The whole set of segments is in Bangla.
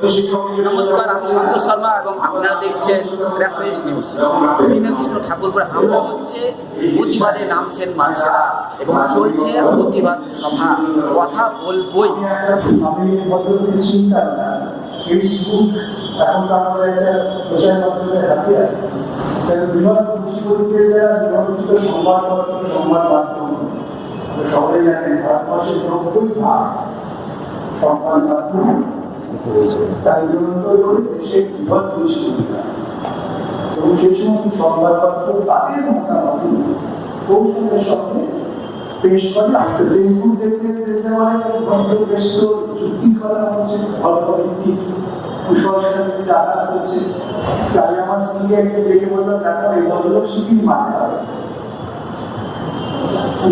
নমস্কার আমি সন্তোষ শর্মা এবং আপনারা দেখছেন রেসপেস নিউজ দীনকৃষ্ণ ঠাকুরপুর হামলা হচ্ছে প্রতিবাদে নামছেন মানুষেরা এবং চলছে প্রতিবাদ সভা। কথা বলবই। এখন একটা প্রচার বিভাগ সংবাদ মাধ্যম। সকলে জানেন ভারতবর্ষের নব্বই ভাগ সংবাদ মাধ্যম। তাই নিয়ন্ত্রণ করে দেশের বৃহৎ মুখ্যমন্ত্রীরা এবং সেই সমস্ত সংবাদপত্র তাদের মতামত কৌশলের সঙ্গে পেশ করে আপনি ফেসবুক দেখতে দেখতে মানে ভদ্রবেষ্ট যুক্তি করা হচ্ছে অল্পভিত্তিক কুসংস্কারকে আঘাত করছে। তাই আমার স্ত্রীকে একটু দেখে বললাম দেখো, এই ভদ্রলোক শিখিয়ে মানতে হবে?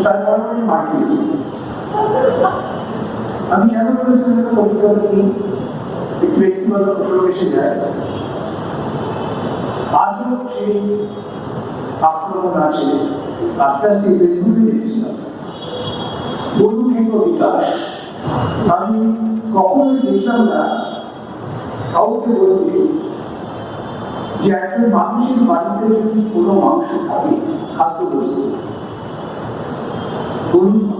তারপর আমি মানিয়েছি আমি এমন বলেছি অভিজ্ঞতা নেই। একটু ব্যক্তিগত প্রবেশে যায় আজও সেই আক্রমণ আছে আস্তে আস্তে বিকাশ আমি কখনোই দেখলাম না কাউকে বলতে যে একজন মানুষের বাড়িতে যদি কোনো মাংস থাকে খাদ্য বস্তু গরুর মাংস,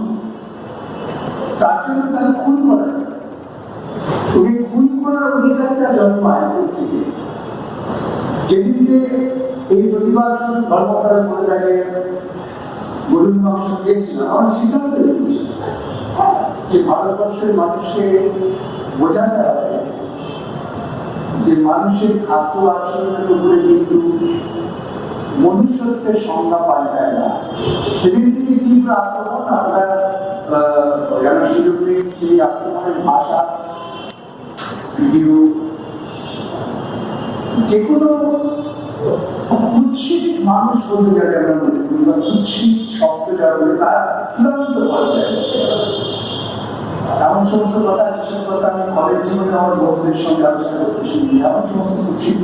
তার জন্য তাকে খুন করা। যায়। তবে খুন করার অধিকারটা জন্মায় থেকে। যেদিনকে এই প্রতিবাদ ধর্মকার করে থাকে গরুর মাংস খেয়েছিলাম আমার সিদ্ধান্ত যে ভারতবর্ষের মানুষকে বোঝাতে হবে যে মানুষের খাদ্য আচরণের উপরে কিন্তু মনুষ্যত্বের সংজ্ঞা পাল্টায় না। সেদিন থেকে তীব্র আক্রমণ আমরা মনে এমন সমস্ত কথা আমি কলেজ জীবনে আমার বন্ধুদের সঙ্গে আলোচনা এমন সমস্ত কুৎসিত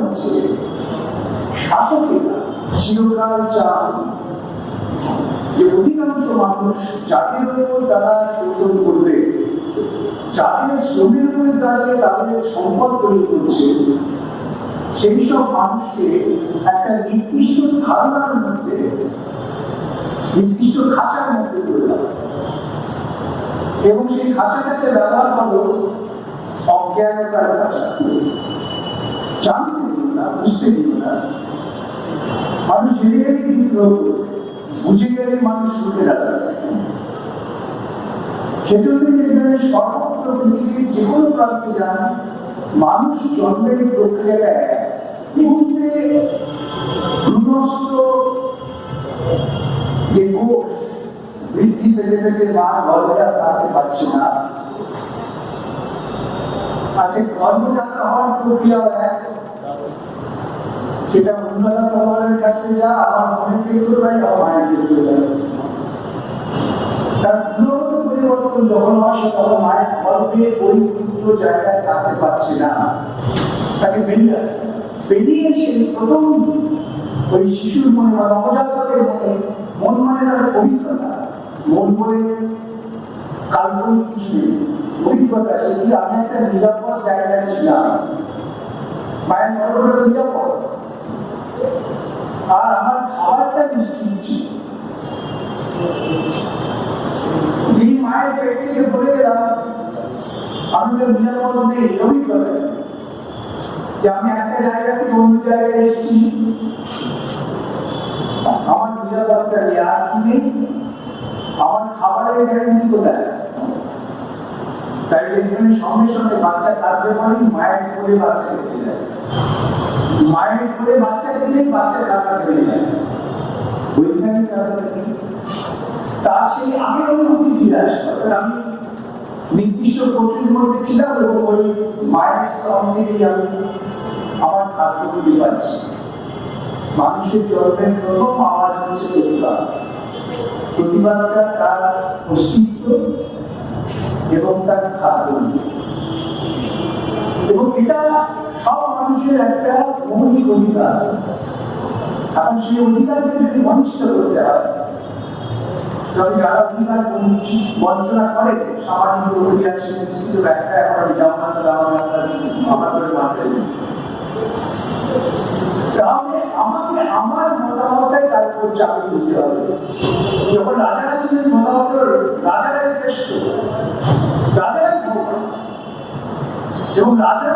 হচ্ছে, শাসকেরা চিরকাল চান যে অধিকাংশ মানুষ জাতির উপর তারা শোষণ করবে। জাতীয় শ্রমের উপরে দাঁড়িয়ে তাদের সম্পদ তৈরি করছে। সেই সব মানুষকে একটা নির্দিষ্ট ধারণার মধ্যে, নির্দিষ্ট খাঁচার মধ্যে করে এবং সেই খাঁচাটাকে ব্যবহার করো অজ্ঞানতার খাঁচা জানতে দিও না, বুঝতে দিও না। মানুষ জেনে গেলেই বুঝে মানুষ শুনে দাঁড়াবে সেজন্যই দেখবেন সর্বত্র পৃথিবীর যে কোনো যে বৃদ্ধি পেতে পেতে পারছে না। আজকে গর্ভজাত হওয়ার প্রক্রিয়াও এক। সেটা যা, আমার মনে মায়ের ওই শিশুর মনে বা মনে, মন পবিত্রতা মন বলে কাল্পনিক কিছু অভিজ্ঞতা আমি একটা নিরাপদ জায়গায় ছিলাম? মায়ের গর্ভটা নিরাপদ? আর আমার খাবারটা নিশ্চিত যে মায়ের পেট থেকে বলে গেলাম, আমি তো নিরাপদ নেই অভিজ্ঞতা যে আমি একটা জায়গা থেকে অন্য জায়গায় এসেছি। আমার নিরাপত্তা নেই আর কি নেই? আমার খাবারের গ্যারান্টি কোথায়? তাই দেখবেন সঙ্গে সঙ্গে বাচ্চা কাঁদতে পারি, মায়ের খেতে যায় মায়ের কোলে বাচ্চা খেলে বাচ্চা কাঁদা বেড়ে যায়। তার সেই আগের অনুভূতি ফিরে আমি নির্দিষ্ট কোটির মধ্যে ছিলাম মায়ের স্তর আমি আমার খাদ্যগুলি পাচ্ছি। মানুষের জন্মের প্রথম প্রতিবাদ। প্রতিবাদটা তার অস্তিত্ব এবং তার খাদ্য। এবং এটা সব মানুষের একটা মৌলিক অধিকার। এখন সেই অধিকারকে যদি বঞ্চিত করতে আমাকে আমার মতামতটাই যখন রাজারা ছিলেন মতামত রাজারাই শ্রেষ্ঠ। এবং রাজা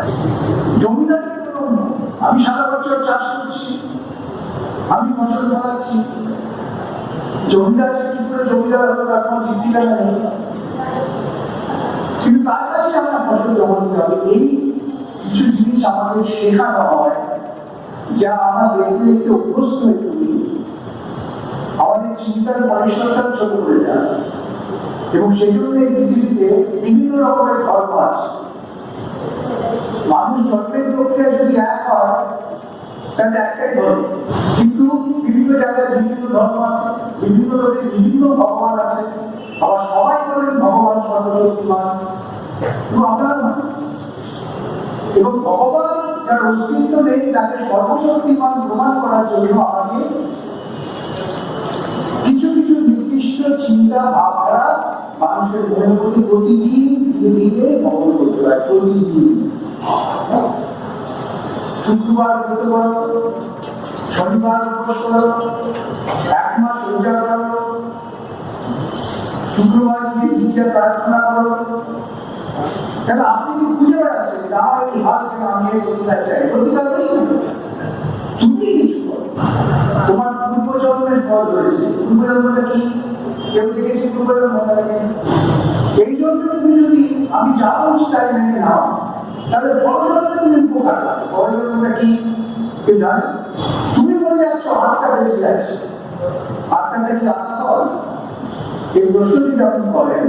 জমিদারের কোনো আমি সারা বছর চাষ করছি, আমি ফসল ফলাচ্ছি। জমিদার কি করে জমিদার হলো, তার কোনো ঠিক নেই। কিন্তু তার কাছে আমরা ফসল জমা দিতে হবে। এই কিছু জিনিস আমাদের শেখানো হয়, যা আমরা দেখতে দেখতে অভ্যস্ত হয়ে পড়ি। আমাদের চিন্তার পরিসরটা ছোট করে যায় এবং সেই জন্য এই পৃথিবীতে বিভিন্ন রকমের ধর্ম আছে। মানুষ জন্মের প্রক্রিয়া যদি এক হয়, তাহলে একটাই ধর্ম। কিন্তু বিভিন্ন জায়গায় বিভিন্ন ধর্ম আছে, বিভিন্ন লোকের বিভিন্ন ভগবান আছে। আবার সবাই বলেন ভগবান সর্বশক্তিমান। কিন্তু এবং ভগবান যার অস্তিত্ব নেই, তাকে সর্বশক্তিমান প্রমাণ করার জন্য আমাকে কিছু কিছু নির্দিষ্ট চিন্তা, ভাবনা মানুষের মনের প্রতি প্রতিদিন ধীরে করতে হয়, প্রতিদিন। শুক্রবার ব্রত করো শনিবার উপবাস করো এক মাস রোজা করো শুক্রবার গিয়ে গির্জা আপনি কি খুঁজে বেড়াচ্ছেন আমার এই হাত চাই? তুমি তোমার পূর্বজন্মের ফল রয়েছে। পূর্বজন্মটা কি? কেউ দেখেছে পূর্বজন্ম তাকে এই জন্য তুমি যদি আমি যা বলছি তাই মেনে নাও। তাহলে পরজন্মে তুমি উপকার পাবে পরজন্মটা কি? কেউ জানে? তুমি বলে যাচ্ছ, হাতটা বেঁচে যাচ্ছে। হাতটা কি আত্মা হল এই প্রশ্নটি যখন করেন,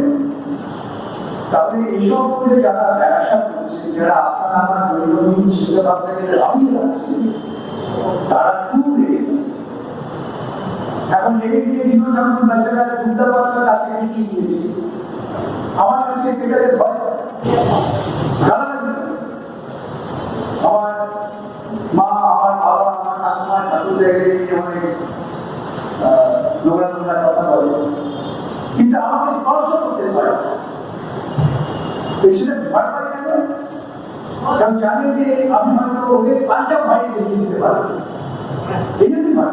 তাহলে এইসব করে যারা ব্যবসা করছে, যারা আপনার আমার দৈনন্দিন চিন্তা ভাবনাকে রাখছে, তারা খুব। এখন লেগে দিয়ে দিল যখন বেচারা দুটা বাচ্চা তাকে আমি কি দিয়েছি আমার কাছে পেটারে ভয় গালাগালি করে। আমার মা আমার বাবা আমার ঠাকুমা ঠাকুর জায়গায় গিয়ে অনেক আহ, নোংরা নোংরা কথা বলে কিন্তু আমাকে স্পর্শ করতে পারে না। পেশেন্ট ভয় পাই কেন কারণ জানে যে আমি হয়তো ওদের পাল্টা ভয় দেখিয়ে দিতে পারব এই জন্য ভয়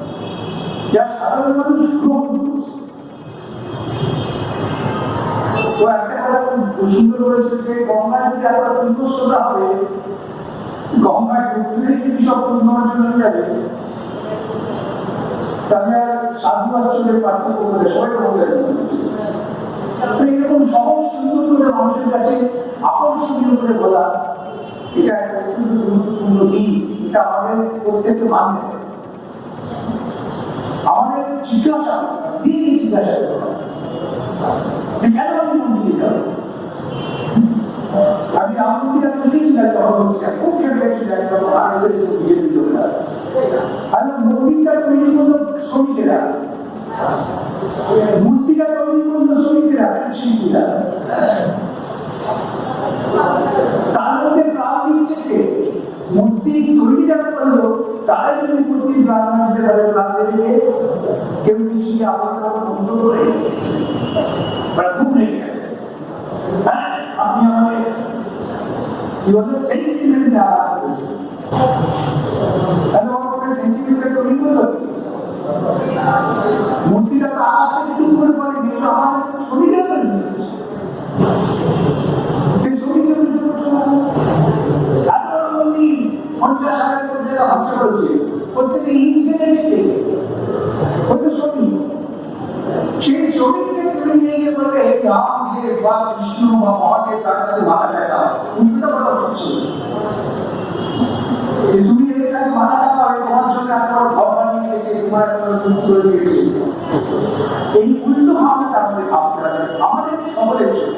যা সাধারণ মানুষ কথা সুন্দর হবে। করে সবাই তো এরকম সুন্দর করে আকর্ষণীয় করে বলা, এটা একটা গুরুত্বপূর্ণ এটা আমাদের প্রত্যেককে মানতে হবে। আমাদের জিজ্ঞাসা, দিয়ে জিজ্ঞাসা করতে হবে। আমি আর এস এস বিজেপি লোকেরা মূর্তিটা তৈরি করল শ্রমিকেরা। শিল্পীরা। তার মধ্যে প্রাণ দিচ্ছে মূর্তি তৈরি যারা করল তারাই যদি প্রতিদিন প্রার্থনা দিতে পারে প্রার্থনা দিয়ে কেউ নিশ্চয়ই আমার আমার বন্ধ বা খুব রেগে গেছে। আপনি আমাকে জীবনে সেন্টিমেন্ট আঘাত মূর্তিটা তো আকাশ একটা হাস্য রয়েছে প্রত্যেকটা ইনভেস্টে প্রত্যেক শ্রমিক সেই শ্রমিককে তুমি নিয়ে গিয়ে বলবে, হে রাম, হে বা বিষ্ণু, বা মহাদেব, তার কাছে মাথা দেখা তুমি তো বড় হচ্ছে। তুমি এদের কাছে মাথা দেখা হবে তোমার জন্য একটা ঘর বানিয়ে দিয়েছে, তোমার একটা দুধ করে দিয়েছে। এই মূল্য ভাবনা আমাদের ভাবতে আমাদের সকলের জন্য।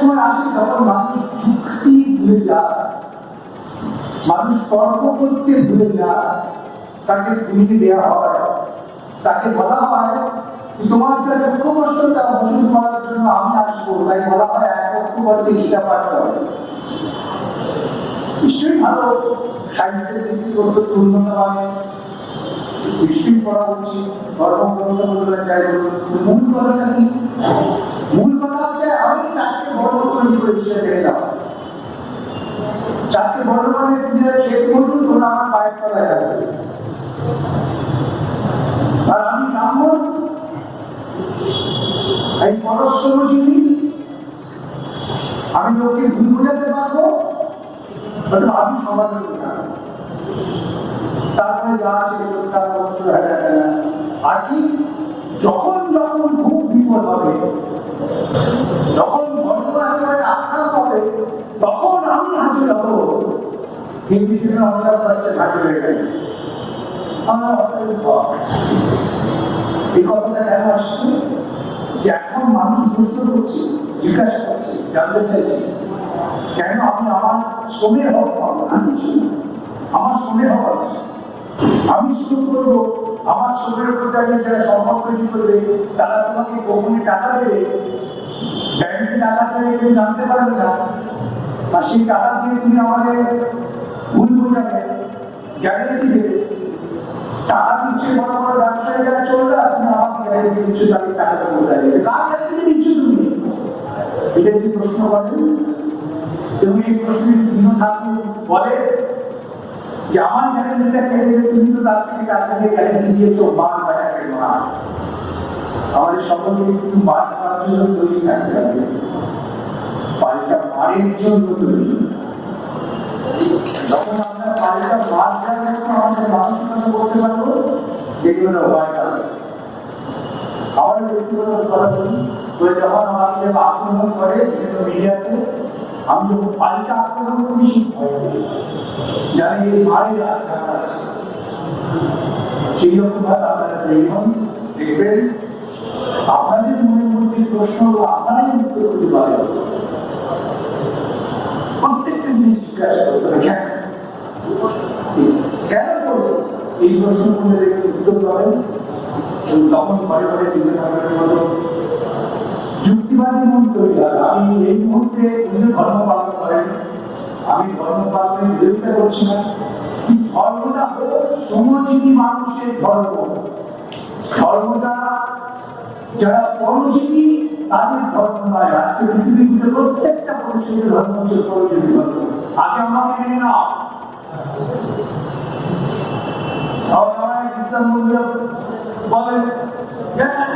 সময় আসে যখন মানুষ যুক্তি ভুলে যায়। মানুষ তর্ক করতে ভুলে যায়। তাকে ভুলিয়ে দেওয়া হয়। তাকে বলা হয় তোমার যা কষ্ট, তা ওষুধ করার জন্য আমি আসব। তাই বলা হয়, এক অক্টোবরকে গীতা পাঠ করে। নিশ্চয়ই ভালো। সাহিত্যের ভিত্তি করতে উন্নত মানে নিশ্চয়ই পড়া উচিত বলতে চাই মূল কথাটা কি? মূল কথা হচ্ছে, আমি চারটে বড় করেছি, সেটা দাও চারটে বড় মানে তুমি করুন, তোমরা আমার পায়ের তলায় থাকবে আর আমি ব্রাহ্মণ। এই পরশ্রমজীবী। আমি লোককে ভুল বোঝাতে পারব আমি থাকব তারপরে যা আছে তার মধ্যে দেখা যায় না। আর কি? যখন যখন খুব বিপদ হবে, যখন ঘটনা একেবারে আঘাত হবে, তখন আমি হাজির হব। হিন্দি দিনে অনেক বাচ্চা হাজির হয়ে গেল আমার এই কথাটা কেন আসছে? যে এখন মানুষ প্রশ্ন করছে, জিজ্ঞাসা করছে, জানতে চাইছে, কেন আমি আমার শ্রমের হক পাবো না কিছু আমার শ্রমের হক আছে আমি শুরু করব, আমার শরীরের উপর দাঁড়িয়ে যারা সম্পর্ক তৈরি করবে, তারা তোমাকে গোপনে টাকা দেবে। ব্যাংকে টাকা দেবে তুমি জানতে পারবে না। আর সেই টাকা দিয়ে তুমি আমাদের ভুল বোঝাবে গ্যারেন্টি দেবে। টাকা দিচ্ছে বড় বড় ব্যবসায়ীরা চলবে আর তুমি আমাকে গ্যারেন্টি দিচ্ছ, তাদের টাকাটা বোঝা যাবে কার গ্যারেন্টি দিচ্ছ তুমি? এটা একটি প্রশ্ন করেন, তুমি এই প্রশ্নের ঠাকুর বলে কে দেবে, তুমি তো দিয়ে গ্যারেন্টি দিয়েছ মার বেটাকে মা আমাদের সকলকে কিন্তু খাওয়ার জন্য তৈরি থাকতে হবে। জন্য তৈরি। যখন আমরা দেওয়ার জন্য আমাদের মানসিকতা করতে পারব দেখবে না, ভয় পাবে। আমাদের ব্যক্তিগত তো যখন যখন আক্রমণ করে বিভিন্ন মিডিয়াতে আমি পেয়ে যাই। জানি এই আছে সেই রকম ভাবে আপনারা তৈরি হন দেখবেন আপনাদের মনের উত্তর পাবেন তখন ঘরে ঘরে বিভিন্ন ধরনের যুক্তিবাদী মন আমি এই মুহূর্তে কোনো ধর্ম পালন করেন আমি ধর্ম পালনের বিরোধিতা করছি না। ধর্মটা হোক শ্রমজীবী মানুষের ধর্ম। ধর্মটা যারা পরজীবী, তাদের ধর্ম নয়। আজকে পৃথিবীর প্রত্যেকটা মানুষের ধর্ম হচ্ছে পরজীবী ধর্ম। আগে আমাকে মেনে নাও। আর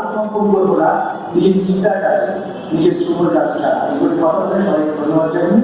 আত্মসম্পর্ক করব নিজের চিন্তার কাছে, নিজের শ্রমের কাছে ছাড়া এগুলো কথা বলে সবাইকে ধন্যবাদ জানাই